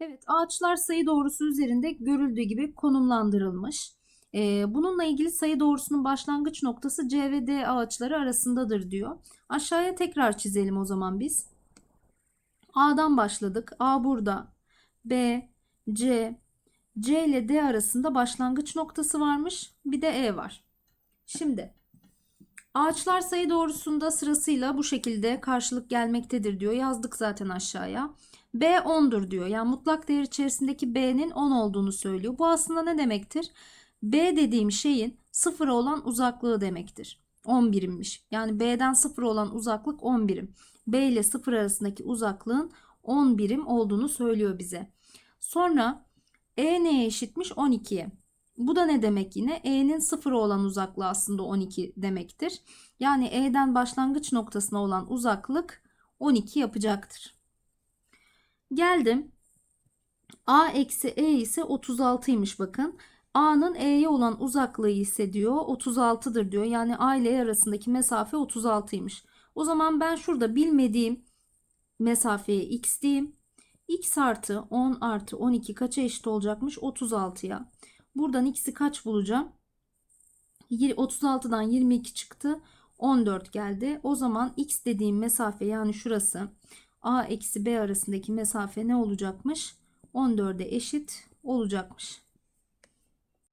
Evet, ağaçlar sayı doğrusu üzerinde görüldüğü gibi konumlandırılmış. Ee, bununla ilgili sayı doğrusunun başlangıç noktası C ve D ağaçları arasındadır diyor. Aşağıya tekrar çizelim o zaman biz. A'dan başladık. A burada. B, C, C ile D arasında başlangıç noktası varmış. Bir de E var. Şimdi ağaçlar sayı doğrusunda sırasıyla bu şekilde karşılık gelmektedir diyor. Yazdık zaten aşağıya. B 10'dur diyor. Yani mutlak değer içerisindeki B'nin 10 olduğunu söylüyor. Bu aslında ne demektir? B dediğim şeyin sıfıra olan uzaklığı demektir. 10 birimmiş. Yani B'den sıfır olan uzaklık 10 birim. B ile sıfır arasındaki uzaklığın 10 birim olduğunu söylüyor bize. Sonra E neye eşitmiş? 12'ye. Bu da ne demek yine? E'nin sıfıra olan uzaklığı aslında 12 demektir. Yani E'den başlangıç noktasına olan uzaklık 12 yapacaktır. Geldim. A eksi E ise 36'ymış bakın. A'nın E'ye olan uzaklığı ise diyor 36'dır diyor. Yani A ile E arasındaki mesafe 36'ymış. O zaman ben şurada bilmediğim mesafeye x diyeyim. x artı 10 artı 12 kaça eşit olacakmış? 36'ya. Buradan x'i kaç bulacağım? 36'dan 22 çıktı. 14 geldi. O zaman x dediğim mesafe yani şurası a eksi b arasındaki mesafe ne olacakmış? 14'e eşit olacakmış.